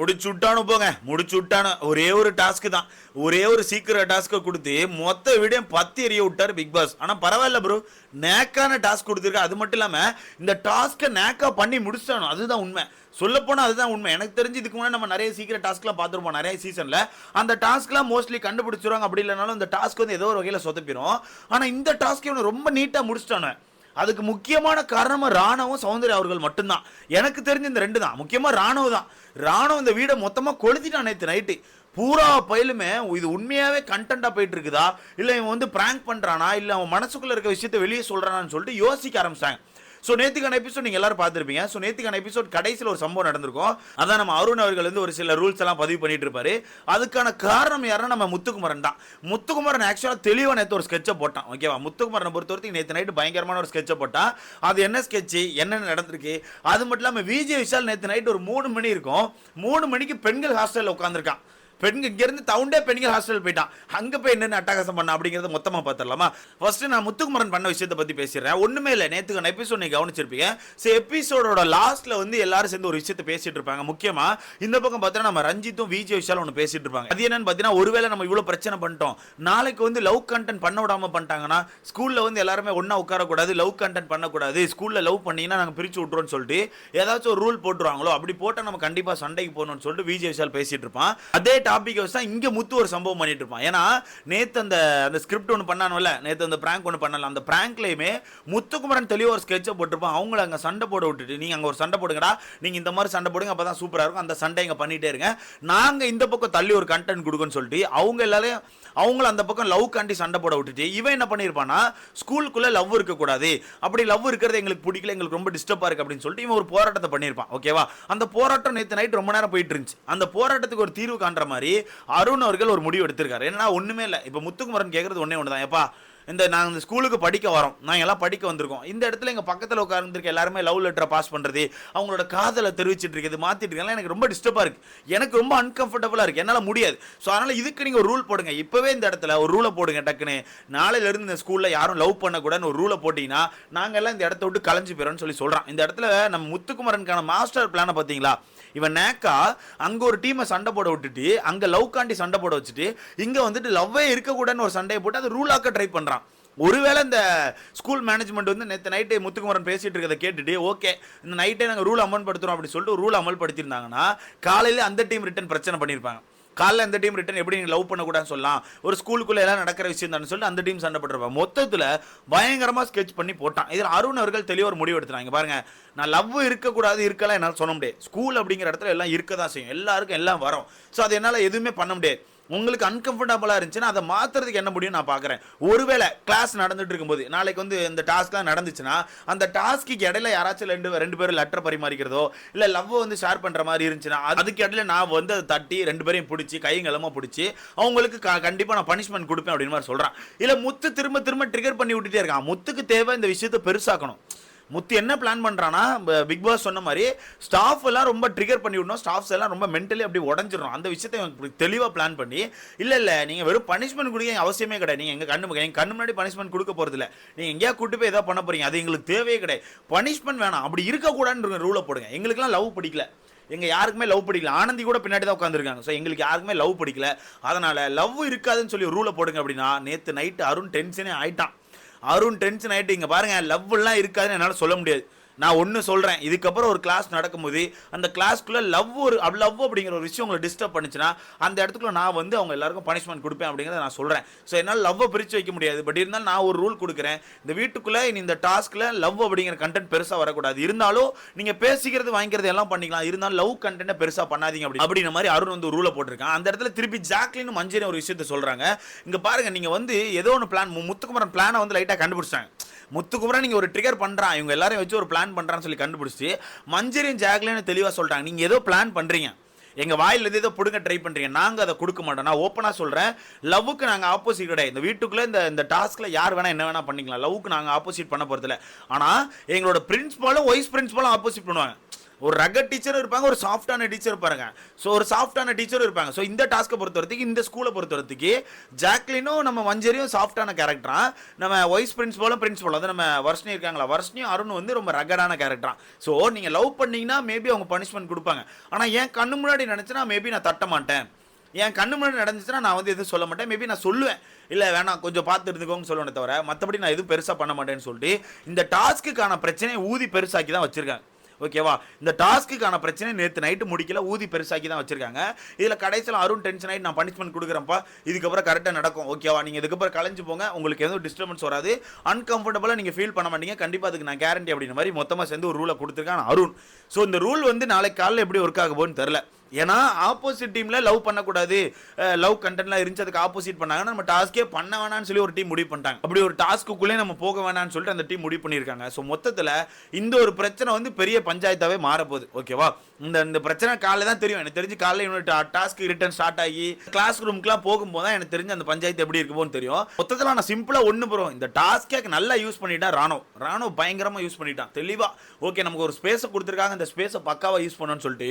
முடிச்சு விட்டானு போங்க. முடிச்சு விட்டானு ஒரே ஒரு டாஸ்க் தான். ஒரே ஒரு சீக்கிரம் டாஸ்க்கை கொடுத்து மொத்த வீடியோ பத்து எரிய விட்டார் பிக் பாஸ் ஆனால் பரவாயில்ல ப்ரோ நேக்கான டாஸ்க் கொடுத்துருக்கா அது மட்டும் இல்லாமல் இந்த டாஸ்க்கை நேக்காக பண்ணி முடிச்சிட்டானோ அதுதான் உண்மை. சொல்லப்போனால் அதுதான் உண்மை. எனக்கு தெரிஞ்சு இதுக்கு முன்னாடி நம்ம நிறைய சீக்கிரம் டாஸ்க்லாம் பார்த்துருப்போம் நிறைய சீசனில் அந்த டாஸ்க்லாம் மோஸ்ட்லி கண்டுபிடிச்சிருவாங்க. அப்படி இல்லைனாலும் இந்த டாஸ்க் வந்து ஏதோ ஒரு வகையில் சொதப்பிடும் ஆனால் இந்த டாஸ்க் இவனை ரொம்ப நீட்டாக முடிச்சிட்டானு. அதுக்கு முக்கியமான காரணமாக ராணுவம் சௌந்தர்யா அவர்கள் மட்டும்தான். எனக்கு தெரிஞ்ச இந்த ரெண்டு தான் முக்கியமாக ராணுவம் தான் ராணுவம் இந்த வீடை மொத்தமாக கொளுத்திட்டான் நேற்று நைட்டு. பூரா பயிலுமே இது உண்மையாகவே கண்டென்ட்டா போயிட்டு இருக்குதா இல்லை இவன் வந்து ப்ராங்க் பண்ணுறானா இல்லை அவன் மனசுக்குள்ளே இருக்க விஷயத்த வெளியே சொல்கிறானான்னு சொல்லிட்டு யோசிக்க ஆரம்பிச்சாங்க ஸோ நேத்துக்கான எபிசோட் நீங்கள் எல்லாரும் பார்த்துருப்பீங்க. ஸோ நேத்துக்கான எபிசோட் கடைசியில் ஒரு சம்பவம் நடந்திருக்கும். அதான் நம்ம அருண் அவர்கள் வந்து ஒரு சில ரூல்ஸ் எல்லாம் பதிவு பண்ணிட்டு இருப்பாரு அதுக்கான காரணம் யாருன்னா நம்ம முத்துக்குமரன் தான். முத்துக்குமரன் ஆக்சுவலாக தெளிவாக நேற்று ஒரு ஸ்கெட்சை போட்டான். ஓகேவா முத்துக்குமரனை பொறுத்த வரைக்கும் நேற்று நைட்டு பயங்கரமான ஒரு ஸ்கெட்சை போட்டான். அது என்ன ஸ்கெட்சு என்னென்ன நடந்திருக்கு? அது மட்டும் இல்லாமல் விஜய் விஷால் நேற்று நைட்டு ஒரு மூணு மணி இருக்கும். மூணு மணிக்கு பெண்கள் ஹாஸ்டலில் உட்காந்துருக்கான் பெண்கள் இங்கேருந்து தவுண்டே பெண்கள் ஹாஸ்டல் போயிட்டான். அங்கே போய் என்னென்ன அட்டகாசம் பண்ண அப்படிங்கிறத மொத்தமாக பார்த்துடலாமா ஃபர்ஸ்ட் நான் முத்துக்குமரன் பண்ண விஷயத்தை பற்றி பேசிடுறேன். ஒன்றுமே இல்லை நேற்றுக்கு நான் எபிசோட் நீங்கள் கவனிச்சிருப்பீங்க. ஸோ எபிசோடோட லாஸ்ட்டில் வந்து எல்லாரும் சேர்ந்து ஒரு விஷயத்தை பேசிட்டு இருப்பாங்க. முக்கியமாக இந்த பக்கம் பார்த்தீங்கன்னா நம்ம ரஞ்சித்தும் விஜய் விஷாலும் ஒன்று பேசிட்டு இருப்பாங்க. அது என்னன்னு பார்த்தீங்கன்னா ஒருவேளை நம்ம இவ்வளோ பிரச்சனை பண்ணிட்டோம். நாளைக்கு வந்து லவ் கண்டென்ட் பண்ண விடாமல் பண்ணிட்டாங்கன்னா ஸ்கூலில் வந்து எல்லாருமே ஒன்றா உட்காரக்கூடாது லவ் கண்டென்ட் பண்ணக்கூடாது. ஸ்கூலில் லவ் பண்ணிங்கன்னா நாங்கள் பிரித்து விட்ருவோம்னு சொல்லிட்டு ஏதாச்சும் ஒரு ரூல் போட்டுருவாங்களோ அப்படி போட்டால் நம்ம கண்டிப்பாக சண்டைக்கு போகணும்னு சொல்லிட்டு விஜய் விஷால் பேசிட்டு இருப்பான். அதே டாபிக் வச்சு தான் இங்கே முத்து ஒரு சம்பவம் பண்ணிட்டு இருப்பான். ஏன்னா நேற்று அந்த அந்த ஸ்கிரிப்ட் ஒன்று பண்ணானும்ல நேற்று அந்த பிராங்க் ஒன்று பண்ணல அந்த பிராங்க்லேயுமே முத்துக்குமரன் தெளிவாக ஒரு ஸ்கெட்சை போட்டிருப்பான். அவங்கள அங்கே சண்டை போட விட்டுட்டு நீங்கள் அங்கே ஒரு சண்டை போடுங்கடா நீங்கள் இந்த மாதிரி சண்டை போடுங்க அப்போ தான் சூப்பராக இருக்கும். அந்த சண்டை இங்கே பண்ணிட்டே இருங்க. நாங்கள் இந்த பக்கம் தள்ளி ஒரு கண்டென்ட் கொடுக்குன்னு சொல்லிட்டு அவங்க எல்லாரையும் அவங்கள அந்த பக்கம் லவ் காண்டி சண்டை போட விட்டுட்டு இவன் என்ன பண்ணியிருப்பான்னா ஸ்கூலுக்குள்ளே லவ் இருக்கக்கூடாது. அப்படி லவ் இருக்கிறது எங்களுக்கு பிடிக்கல எங்களுக்கு ரொம்ப டிஸ்டர்பாக இருக்குது அப்படின்னு சொல்லிட்டு இவன் ஒரு போராட்டத்தை பண்ணியிருப்பான். ஓகேவா? அந்த போராட்டம் நேற்று நைட் ரொம்ப நேரம் போயிட்டு இருந்துச்சு. அந்த போராட்டத்துக்கு ஒரு தீர்வு காண்ற மாதிரி மாதிரி அருண் அவர்கள் ஒரு முடிவு எடுத்திருக்காரு. என்னன்னா ஒன்றுமே இல்லை. இப்போ முத்துக்குமரன் கேட்குறது ஒன்றே ஒன்று தான் எப்பா இந்த நாங்கள் இந்த ஸ்கூலுக்கு படிக்க வரோம். நாங்கள் எல்லாம் படிக்க வந்திருக்கோம். இந்த இடத்துல எங்கள் பக்கத்தில் உட்காந்துருக்க எல்லாருமே லவ் லெட்டரை பாஸ் பண்ணுறது அவங்களோட காதலை தெரிவிச்சிட்டு இருக்கிறது மாற்றிட்டு இருக்கலாம் எனக்கு ரொம்ப டிஸ்டர்பாக இருக்குது எனக்கு ரொம்ப அன்கம்ஃபர்டபுளாக இருக்குது என்னால் முடியாது. ஸோ அதனால் இதுக்கு நீங்கள் ஒரு ரூல் போடுங்க. இப்போவே இந்த இடத்துல ஒரு ரூலை போடுங்க டக்குன்னு. நாளையிலேருந்து இந்த ஸ்கூலில் யாரும் லவ் பண்ணக்கூடாதுன்னு ஒரு ரூலை போட்டிங்கன்னா நாங்கள் எல்லாம் இந்த இடத்த விட்டு கலைஞ்சு போயிடும்னு சொல்லி சொல்கிறான் இந்த இடத்துல நம்ம முத்துக்குமரனுக்கான மாஸ்டர் பிளானை பார்த்தீங்களா? இவன் நேக்கா அங்கே ஒரு டீமை சண்டை போட விட்டுட்டு அங்கே லவ் காண்டி சண்டை போட வச்சுட்டு இங்கே வந்துட்டு லவ்வே இருக்கக்கூடாதுன்னு ஒரு சண்டையை போட்டு அதை ரூலாக்க ட்ரை பண்ணுறான் ஒருவேளை இந்த ஸ்கூல் மேனேஜ்மெண்ட் வந்து நேற்று நைட்டே முத்துக்குமரன் பேசிட்டு இருக்கிறத கேட்டுட்டு ஓகே இந்த நைட்டே நாங்கள் ரூல் அமல்படுத்துகிறோம் அப்படின்னு சொல்லிட்டு ஒரு ரூல் அமல்படுத்தியிருந்தாங்கன்னா காலையில் அந்த டீம் ரிட்டன் பிரச்சனை பண்ணியிருப்பாங்க. காலைல இந்த டீம் ரிட்டன் எப்படி நீங்கள் லவ் பண்ணக்கூடாதுன்னு சொல்லலாம். ஒரு ஸ்கூலுக்குள்ளே எல்லாம் நடக்கிற விஷயம் தான் சொல்லிட்டு அந்த டீம் சண்டை போட்டுருப்பாங்க மொத்தத்தில் பயங்கரமாக ஸ்கெட்ச் பண்ணி போட்டான். இதில் அருண் அவர்கள் தெளிவாக ஒரு முடிவு எடுத்துறாங்க பாருங்க நான் லவ் இருக்கக்கூடாது இருக்கலாம் என்னால் சொல்ல முடியாது. ஸ்கூல் அப்படிங்கிற இடத்துல எல்லாம் இருக்க தான் செய்யும். எல்லாருக்கும் எல்லாம் வரும். ஸோ அது என்னால் எதுவுமே பண்ண முடியாது. உங்களுக்கு அன்கம்ஃபர்டபுளாக இருந்துச்சுன்னா அதை மாற்றுறதுக்கு என்ன முடியும் நான் பார்க்குறேன் ஒருவேளை கிளாஸ் நடந்துட்டு இருக்கும்போது நாளைக்கு வந்து இந்த டாஸ்க்லாம் நடந்துச்சுன்னா அந்த டாஸ்க்கு இடையில யாராச்சும் ரெண்டு ரெண்டு பேரும் லெட்டர் பரிமாறிக்கிறதோ இல்லை லவ் வந்து ஷேர் பண்ணுற மாதிரி இருந்துச்சுன்னா அதுக்கு இடையில நான் வந்து அதை தட்டி ரெண்டு பேரையும் பிடிச்சி கைங்களமாக பிடிச்சி அவங்களுக்கு க கண்டிப்பாக நான் பனிஷ்மெண்ட் கொடுப்பேன் அப்படின்னு மாதிரி சொல்கிறான் இல்லை முத்து திரும்ப திரும்ப ட்ரிகர் பண்ணி விட்டுட்டே இருக்கான். முத்துக்கு தேவை இந்த விஷயத்தை பெருசாக்கணும். முத்து என்ன பிளான் பண்ணுறான்னா பிக் பாஸ் சொன்ன மாதிரி ஸ்டாஃப் எல்லாம் ரொம்ப ட்ரிகர் பண்ணி விடணும். ஸ்டாஃப்ஸ் எல்லாம் ரொம்ப மென்டலி அப்படி உடஞ்சிடணும். அந்த விஷயத்தை தெளிவாக பிளான் பண்ணி இல்லை இல்லை நீங்கள் வெறும் பனிஷ்மெண்ட் கொடுக்க அவசியமே கிடையாது. நீங்கள் எங்கள் கண்ணு எங்கள் கண்ணு முன்னாடி பனிஷ்மெண்ட் கொடுக்க போகிறது இல்லை. நீங்கள் எங்கேயா கூட்டு போய் எதாவது பண்ண போகிறீங்க அது எங்களுக்கு தேவையே கிடையாது. பனிஷ்மெண்ட் வேணாம். அப்படி இருக்கக்கூடாதுன்னு ரூலை போடுங்க. எங்களுக்குலாம் லவ் பிடிக்கல. எங்கள் யாருக்குமே லவ் பிடிக்கல. ஆனந்தி கூட பின்னாடி தான் உட்காந்துருக்காங்க ஸோ எங்களுக்கு யாருக்குமே லவ் பிடிக்கல. அதனால் லவ் இருக்காதுன்னு சொல்லி ரூலை போடுங்க அப்படின்னா நேற்று நைட்டு அருண் டென்ஷனே ஆயிட்டான். அருண் டென்ஷன் ஆகிட்டு இங்கே பாருங்க லவ்லாம் இருக்காதுன்னு என்னால் சொல்ல முடியாது. நான் ஒன்று சொல்கிறேன் இதுக்கப்புறம் ஒரு கிளாஸ் நடக்கும்போது அந்த கிளாஸ்க்குள்ளே லவ் ஒரு லவ் அப்படிங்கிற ஒரு விஷயம் உங்களை டிஸ்டர்ப் பண்ணிச்சுன்னா அந்த இடத்துக்குள்ள நான் வந்து அவங்க எல்லாருக்கும் பனிஷ்மெண்ட் கொடுப்பேன் அப்படிங்கிறத நான் சொல்கிறேன் ஸோ என்னால் லவ்வை பிரித்து வைக்க முடியாது. பட் இருந்தாலும் நான் ஒரு ரூல் கொடுக்குறேன். இந்த வீட்டுக்குள்ளே இனி இந்த டாஸ்க்கில் லவ் அப்படிங்கிற கண்டென்ட் பெருசாக வரக்கூடாது. இருந்தாலும் நீங்கள் பேசிக்கிறது வாங்கிக்கிறது எல்லாம் பண்ணிக்கலாம். இருந்தாலும் லவ் கண்டென்ட்டை பெருசாக பண்ணாதீங்க அப்படி. அப்படிங்கிற மாதிரி அருண் வந்து ரூலை போட்டிருக்கான். அந்த இடத்துல திருப்பி ஜாக்லின் மஞ்சள் ஒரு விஷயத்த சொல்கிறாங்க இங்கே பாருங்கள் நீங்கள் வந்து ஏதோ ஒன்று பிளான் முத்துக்குமரன் பிளானை வந்து லைட்டாக கண்டுபிடிச்சாங்க முத்துக்குமரன் நீங்கள் ஒரு ட்ரிகர் பண்ணுறான் இவங்க எல்லாரையும் வச்சு ஒரு பிளான் பண்ணுறான்னு சொல்லி கண்டுபிடிச்சி மஞ்சரியும் ஜாக்லின்னு தெளிவாக சொல்லிட்டாங்க. நீங்கள் ஏதோ பிளான் பண்ணுறீங்க எங்கள் வாயிலேருந்து ஏதோ பிடுங்க ட்ரை பண்ணுறீங்க நாங்கள் அதை கொடுக்க மாட்டோம். நான் ஓப்பனாக சொல்கிறேன் லவ்வுக்கு நாங்கள் ஆப்போசிட் கிடையாது. இந்த வீட்டுக்குள்ளே இந்த இந்த டாஸ்க்கில் யார் வேணால் என்ன வேணால் பண்ணிக்கலாம். லவ்வுக்கு நாங்கள் ஆப்போசிட் பண்ண போகிறதில்ல ஆனால் எங்களோட பிரின்ஸ்பாலும் வைஸ் பிரின்ஸ்பாலும் ஆப்போசிட் பண்ணுவாங்க. ஒரு ரக டீச்சரும் இருப்பாங்க ஒரு சாஃப்டான டீச்சர் இருப்பாங்க ஸோ ஒரு சாஃப்டான டீச்சரும் இருப்பாங்க. ஸோ இந்த டாஸ்க்கை பொறுத்த வரைக்கும் இந்த ஸ்கூலை பொறுத்த ஜாக்லினும் நம்ம மஞ்சரியும் சாஃப்டான கேரக்டரா நம்ம வைஸ் பிரின்சிபலும் பிரின்சிபல் வந்து நம்ம வர்ஷினி இருக்காங்களா? வர்ஷினியும் அருண் வந்து ரொம்ப ரகடான கேரக்டரா ஸோ நீங்கள் லவ் பண்ணீங்கன்னா மேபி அவங்க பனிஷ்மெண்ட் கொடுப்பாங்க. ஆனால் என் கண்ணு முன்னாடி நினச்சினா மேபி நான் தட்ட மாட்டேன். என் கண்ணு முன்னாடி நடந்துச்சுன்னா நான் வந்து எதுவும் சொல்ல மாட்டேன். மேபி நான் சொல்லுவேன். இல்லை வேணாம் கொஞ்சம் பார்த்து இருந்துக்கோங்க சொல்லணும் தவிர மற்றபடி நான் எதுவும் பெருசாக பண்ண மாட்டேன்னு சொல்லிட்டு இந்த டாஸ்க்குக்கான பிரச்சனையை ஊதி பெருசாக்கி தான் வச்சுருக்கேன். ஓகேவா? இந்த டாஸ்க்குக்கான பிரச்சனை நேற்று நைட்டு முடிக்கல ஊதி பெருசாக்கி தான் வச்சிருக்காங்க. இதில் கடைசியில் அருண் டென்ஷன் ஆகிட்டு நான் பனிஷ்மெண்ட் கொடுக்குறேன்ப்பா. இதுக்கப்புறம் கரெக்டாக நடக்கும் ஓகேவா? நீங்கள் இதுக்கப்புறம் கலைஞ்சு போங்க உங்களுக்கு எதுவும் டிஸ்டர்பன்ஸ் வராது. அன்கம்ஃபர்டபுளாக நீங்கள் ஃபீல் பண்ண மாட்டீங்க. கண்டிப்பாக அதுக்கு நான் கேரண்டி அப்படின்ற மாதிரி மொத்தமாக சேர்ந்து ஒரு ரூலை கொடுத்துருக்கான் அருண். ஸோ இந்த ரூல் வந்து நாளைக்கு காலையில் எப்படி ஒர்க் ஆக போகுன்னு தெரில ஏன்னா ஆப்போசிட் டீமில் லவ் பண்ணக்கூடாது. லவ் கண்டென்ட்லாம் இருந்துச்சு அதுக்கு ஆப்போசிட் பண்ணாங்கன்னா நம்ம டாஸ்க்கே பண்ண வேணாம்னு சொல்லி ஒரு டீம் முடிவு பண்ணிட்டாங்க. அப்படி ஒரு டாஸ்க்குள்ளே நம்ம போக வேணாம்னு சொல்லிட்டு அந்த டீம் முடிவு பண்ணியிருக்காங்க. ஸோ மொத்தத்தில் இந்த ஒரு பிரச்சனை வந்து பெரிய பஞ்சாயத்தாகவே மாறப்போகுது. ஓகேவா இந்த இந்த பிரச்சனை காலைல தான் தெரியும். எனக்கு தெரிஞ்சு காலையில் இவனோட டாஸ்க் ரிட்டர்ன் ஸ்டார்ட் ஆகி கிளாஸ் ரூமுக்குலாம் போகும்போது தான் எனக்கு தெரிஞ்சு அந்த பஞ்சாயத்து எப்படி இருக்குமோன்னு தெரியும். மொத்தத்தில் நான் சிம்பிளாக ஒன்று போகிறோம் இந்த டாஸ்க்கே நல்லா யூஸ் பண்ணிட்டான் ராணோ. ராணோ பயங்கரமாக யூஸ் பண்ணிட்டான். தெளிவாக ஓகே நமக்கு ஒரு ஸ்பேஸை கொடுத்துருக்காங்க. அந்த ஸ்பேஸை பக்காவாக யூஸ் பண்ணணும்னு சொல்லிட்டு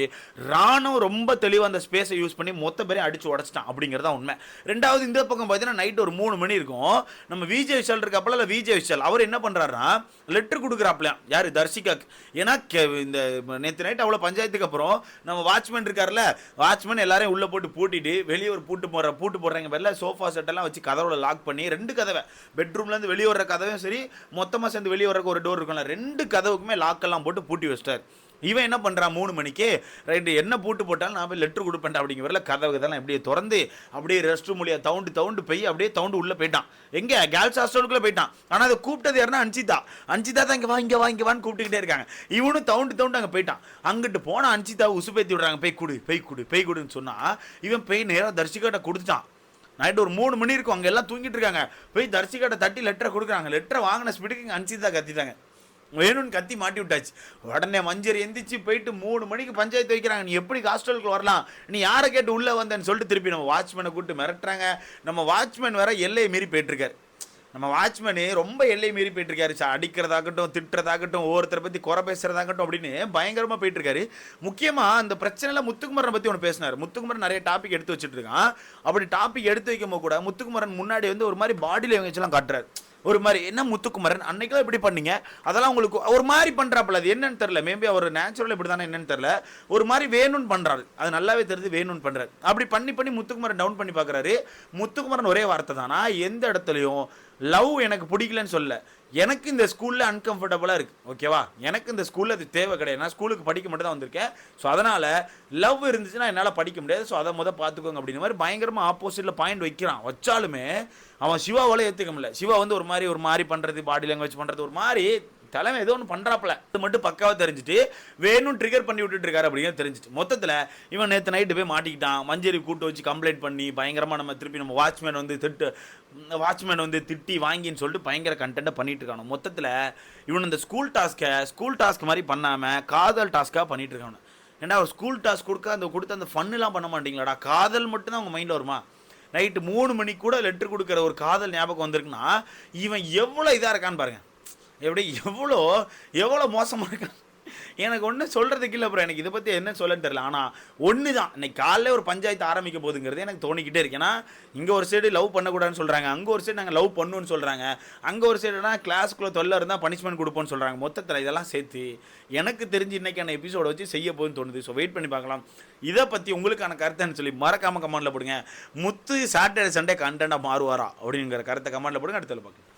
ராணோ ரொம்ப தெளிவாக அந்த ஸ்பேஸை யூஸ் பண்ணி மொத்த பேரையும் அடிச்சு உடச்சிட்டான் அப்படிங்கிறதா உண்மை. ரெண்டாவது இந்த பக்கம் பார்த்தீங்கன்னா நைட் ஒரு மூணு மணி இருக்கும். நம்ம விஜய் விஷால் இருக்கப்பல இல்லை விஜய் விஷால் அவர் என்ன பண்ணுறாருன்னா லெட்டர் கொடுக்குறாப்லையாம் யார்? தர்ஷிகாக்கு ஏன்னா கே- இந்த நேற்று நைட் அவ்வளோ பஞ்சாயத்துக்கு அப்புறம் நம்ம வாட்ச்மேன் இருக்கார்ல வாட்ச்மேன் எல்லாரையும் உள்ளே போட்டு பூட்டிட்டு வெளியே ஒரு பூட்டு போடுற பூட்டு போடுறாங்க பேரில் சோஃபா செட்டெல்லாம் வச்சு கதவுல லாக் பண்ணி ரெண்டு கதவை. பெட்ரூம்லேருந்து வெளியே வர்ற கதவையும் சரி மொத்தமாக சேர்ந்து வெளியே வரக்கு ஒரு டோர் இருக்கும்ல ரெண்டு கதவுக்குமே லாக்கெல்லாம் போட்டு பூட்டி வச்சிட்டார். இவன் என்ன பண்ணுறான் மூணு மணிக்கு ரைட்டு என்ன பூட்டு போட்டாலும் நான் போய் லெட்ரு கொடுப்பேன் அப்படிங்கிற கதவு இதெல்லாம் அப்படியே திறந்து அப்படியே ரெஸ்ட் ரூம் தவுண்டு தவுண்டு போய் அப்படியே தவுண்டு உள்ளே போயிட்டான். எங்கே? கேர்ள்ஸ் ஹாஸ்டலுக்குள்ளே போயிட்டான். ஆனால் அதை கூப்பிட்டது யாருன்னா அஞ்சிதா. அஞ்சிதா தான் இங்கே வா இங்கே வா இங்கே வான்னு கூப்பிட்டுக்கிட்டே இருக்காங்க. இவனும் தவுண்டு தவுண்டு அங்கே போயிட்டான். அங்கிட்டு போனால் உசு உசுப்பேத்தி விடுறாங்க. போய் கொடு போய் கொடு போய் கொடுன்னு சொன்னால் இவன் போய் நேராக தர்ஷிகாட்ட கொடுத்துட்டான். நைட்டு ஒரு மூணு மணி இருக்கும். அங்கே எல்லாம் தூங்கிட்டு இருக்காங்க. போய் தர்ஷிகாட்ட தட்டி லெட்டரை கொடுக்குறாங்க. லெட்டரை வாங்கின ஸ்பீடுக்கு இங்கே அஞ்சிதா கத்திட்டாங்க. வேணும்னு கத்தி மாட்டி விட்டாச்சு. உடனே மஞ்சள் எந்திரிச்சு போயிட்டு மூணு மணிக்கு பஞ்சாயத்து வைக்கிறாங்க. நீ எப்படி ஹாஸ்டலுக்கு வரலாம்? நீ யாரை கேட்டு உள்ளே வந்தேன்னு சொல்லிட்டு திருப்பி நம்ம வாட்ச்மேனை கூப்பிட்டு மிரட்டுறாங்க. நம்ம வாட்ச்மேன் வேற எல்லையை மீறி போயிட்டுருக்காரு. நம்ம வாட்ச்மேனு ரொம்ப எல்லை மீறி போயிட்டுருக்காரு. சா அடிக்கிறதாகட்டும் திட்டுறதாகட்டும் ஒவ்வொருத்தரை பற்றி குறை பேசுகிறதாகட்டும் அப்படின்னு பயங்கரமாக போயிட்டுருக்காரு. முக்கியமாக அந்த பிரச்சனையில் முத்துக்குமரனை பற்றி ஒன்று பேசினார். முத்துக்குமரன் நிறைய டாபிக் எடுத்து வச்சுட்டு இருக்கான். அப்படி டாபிக் எடுத்து வைக்கும்போது கூட முத்துக்குமரன் முன்னாடி வந்து ஒரு மாதிரி பாடி லாங்குவேஜ்லாம் காட்டுறாரு. ஒரு மாதிரி என்ன முத்துக்குமரன்? அன்னைக்கெல்லாம் இப்படி பண்ணீங்க? அதெல்லாம் உங்களுக்கு ஒரு மாதிரி பண்ணுறாப்புல அது என்னன்னு தெரில மேபி அவர் நேச்சுரல் இப்படி தானே என்னன்னு தெரில ஒரு மாதிரி வேணும்னு பண்ணுறாரு அது நல்லாவே தெரிஞ்சு வேணும்னு பண்ணுறாரு அப்படி பண்ணி பண்ணி முத்துக்குமரன் டவுன் பண்ணி பார்க்கறாரு முத்துக்குமரன் ஒரே வார்த்தை தானா? எந்த இடத்துலையும் லவ் எனக்கு பிடிக்கலன்னு சொல்ல எனக்கு இந்த ஸ்கூலில் அன்கம்ஃபர்டபுளாக இருக்குது ஓகேவா எனக்கு இந்த ஸ்கூலில் அது தேவை கிடையாது. நான் ஸ்கூலுக்கு படிக்க மட்டும் தான் வந்திருக்கேன். ஸோ அதனால் லவ் இருந்துச்சுன்னா என்னால் படிக்க முடியாது. ஸோ அதை மொதல் பார்த்துக்கோங்க அப்படின்ற மாதிரி பயங்கரமாக ஆப்போசிட்டில் பாயிண்ட் வைக்கிறான். வச்சாலுமே அவன் சிவாவால் ஏற்றுக்க முடியல. சிவா வந்து ஒரு மாதிரி ஒரு மாதிரி பண்ணுறது பாடி லாங்குவேஜ் பண்ணுறது ஒரு மாதிரி தலைமை ஏதோ ஒன்று பண்ணுறாப்புல அது மட்டும் பக்காவாக தெரிஞ்சுட்டு வேணும் ட்ரிகர் பண்ணி விட்டுட்டு இருக்காரு அப்படிங்கிறது தெரிஞ்சுட்டு. மொத்தத்தில் இவன் நேற்று நைட்டு போய் மாட்டிக்கிட்டான். மஞ்சரி கூட்டு வச்சு கம்ப்ளைண்ட் பண்ணி பயங்கரமாக நம்ம திருப்பி நம்ம வாட்ச்மேன் வந்து திட்டு வாட்ச்மேன் வந்து திட்டி வாங்கின்னு சொல்லிட்டு பயங்கர கண்டென்ட்டை பண்ணிட்டு இருக்கானு. மொத்தத்தில் இவன் இந்த ஸ்கூல் டாஸ்க்கை ஸ்கூல் டாஸ்க் மாதிரி பண்ணாமல் காதல் டாஸ்க்காக பண்ணிட்டு இருக்கானு. ஏன்னா ஒரு ஸ்கூல் டாஸ்க் கொடுக்க அந்த கொடுத்த அந்த ஃபன்னுலாம் பண்ண மாட்டீங்களாடா? காதல் மட்டும்தான் உங்கள் மைண்டில் வருமா? நைட்டு மூணு மணிக்கு கூட லெட்ரு கொடுக்குற ஒரு காதல் ஞாபகம் வந்திருக்குன்னா இவன் எவ்வளோ இதாக இருக்கான்னு பாருங்கள் எப்படி எவ்வளோ எவ்வளோ மோசமாக இருக்கான் எனக்கு ஒன்றும் சொல்கிறதுக்கு இல்லை அப்புறம் எனக்கு இதை பற்றி என்ன சொல்லன்னு தெரில ஆனால் ஒன்று தான் இன்னைக்கு காலைல ஒரு பஞ்சாயத்து ஆரம்பிக்க போதுங்கிறது எனக்கு தோணிக்கிட்டே இருக்கு. ஏன்னா இங்கே ஒரு சைடு லவ் பண்ணக்கூடாதுன்னு சொல்கிறாங்க அங்கே ஒரு சைடு நாங்கள் லவ் பண்ணுன்னு சொல்கிறாங்க அங்கே ஒரு சைடுனா கிளாஸ்க்குள்ளே தொல்லை இருந்தால் பனிஷ்மெண்ட் கொடுப்போம்னு சொல்கிறாங்க மொத்தத்தில் இதெல்லாம் சேர்த்து எனக்கு தெரிஞ்சு இன்னைக்கான எபிசோட வச்சு செய்ய போகுதுன்னு தோணுது. ஸோ வெயிட் பண்ணி பார்க்கலாம். இதை பற்றி உங்களுக்கான கருத்தைன்னு சொல்லி மறக்காம கமெண்டில் போடுங்க. முத்து சாட்டர்டே சண்டே கண்டென்ட்டாக மாறுவாரா? அப்படிங்கிற கருத்தை கமெண்டில் போடுங்க. அடுத்தது பார்க்கலாம்.